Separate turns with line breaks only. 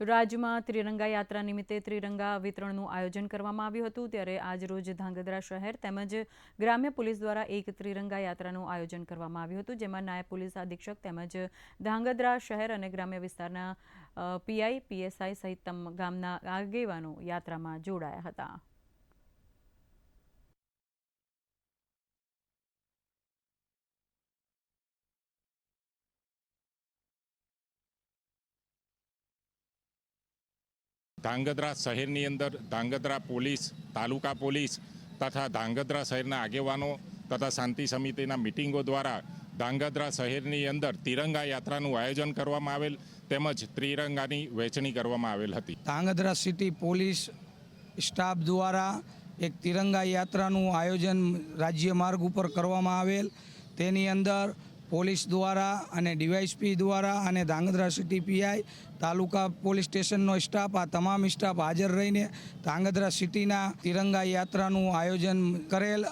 રાજ્યમાં ત્રિરંગા યાત્રા નિમિત્તે ત્રિરંગા વિતરણનું આયોજન કરવામાં આવ્યું હતું. ત્યારે આજરોજ ધાંગધ્રા શહેર તેમજ ગ્રામ્ય પોલીસ દ્વારા એક ત્રિરંગા યાત્રાનું આયોજન કરવામાં આવ્યું હતું, જેમાં નાયબ પોલીસ અધિક્ષક તેમજ ધાંગધ્રા શહેર અને ગ્રામ્ય વિસ્તારના પીઆઈ પીએસઆઈ સહિત ગામના આગેવાનો યાત્રામાં જોડાયા હતા.
ધાંગધ્રા શહેરની અંદર ધાંગધ્રા પોલીસ, તાલુકા પોલીસ તથા ધાંગધ્રા શહેરના આગેવાનો તથા શાંતિ સમિતિના મિટિંગો દ્વારા ધાંગધ્રા શહેરની અંદર તિરંગા યાત્રાનું આયોજન કરવામાં આવેલ તેમજ ત્રિરંગાની વહેંચણી કરવામાં આવેલ હતી.
ધાંગધ્રા સિટી પોલીસ સ્ટાફ દ્વારા એક તિરંગા યાત્રાનું આયોજન રાજ્ય માર્ગ ઉપર કરવામાં આવેલ. તેની અંદર પોલીસ દ્વારા અને ડીવાયસપી દ્વારા અને Dhrangadhra city PI taluka police સ્ટેશનનો staff, આ તમામ સ્ટાફ હાજર રહીને ધાંગધ્રા સિટીના તિરંગા યાત્રાનું આયોજન કરેલ